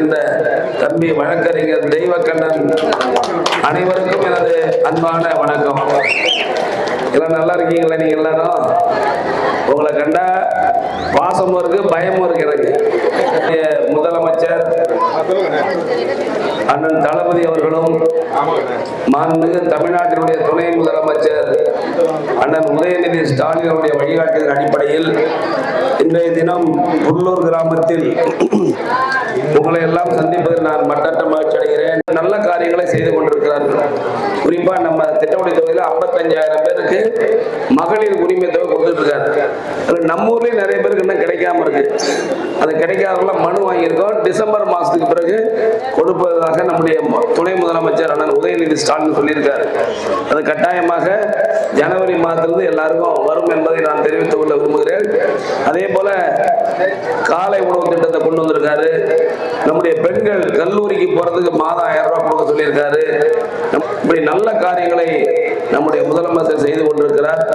இந்த தம்பி வழக்கறிஞர் தெய்வக்கண்ணன் அனைவருக்கும் எனது அன்பான வணக்கம். எல்லாம் நல்லா இருக்கீங்களா நீங்க எல்லாரும்? உங்களை கண்டா பாசமும் இருக்கு பயமும் இருக்கு எனக்கு. முதலமைச்சர் அண்ணன் தளபதி அவர்களும் மாண்புமிகு தமிழ்நாட்டினுடைய துணை முதலமைச்சர் அண்ணன் உதயநிதி ஸ்டாலின் அவருடைய வழிகாட்டுதல் அடிப்படையில் தினம் புல்லூர் கிராமத்தில் உங்களை எல்லாம் சந்திப்பதில் நான் மட்டற்ற மகிழ்ச்சி அடைகிறேன். நல்ல காரியங்களை செய்து கொண்டிருக்கிறார்கள். குறிப்பா நம்ம திட்டமொழி தொகுதியில் ஐம்பத்தஞ்சாயிரம் பேருக்கு மகளிர் உரிமை தொகை கொடுத்துட்டு இருக்காரு நம்ம ஊர்லயும் நிறைய பேருக்கு இன்னும் கிடைக்காம இருக்கு. அது கிடைக்காதவங்களாம் மனு வாங்கியிருக்கோம். டிசம்பர் மாசத்துக்கு பிறகு கொடுப்பதாக நம்முடைய துணை முதலமைச்சர் அண்ணன் உதயநிதி ஸ்டாலின் சொல்லியிருக்காரு. அது கட்டாயமாக ஜனவரி மாதத்திலிருந்து எல்லாருக்கும் வரும் என்பதை நான் தெரிவித்துக் கொள்ள விரும்புகிறேன். அதே போல காலை உணவு திட்டத்தை கொண்டு வந்திருக்காரு. நம்முடைய பெண்கள் கல்லூரிக்கு போறதுக்கு மாதம் ஆயிரம் ரூபாய் கொடுக்க சொல்லியிருக்காரு. நம்- இப்படி நல்ல காரியங்களை நம்முடைய முதலமைச்சர் செய்து கொண்டிருக்கிறார்.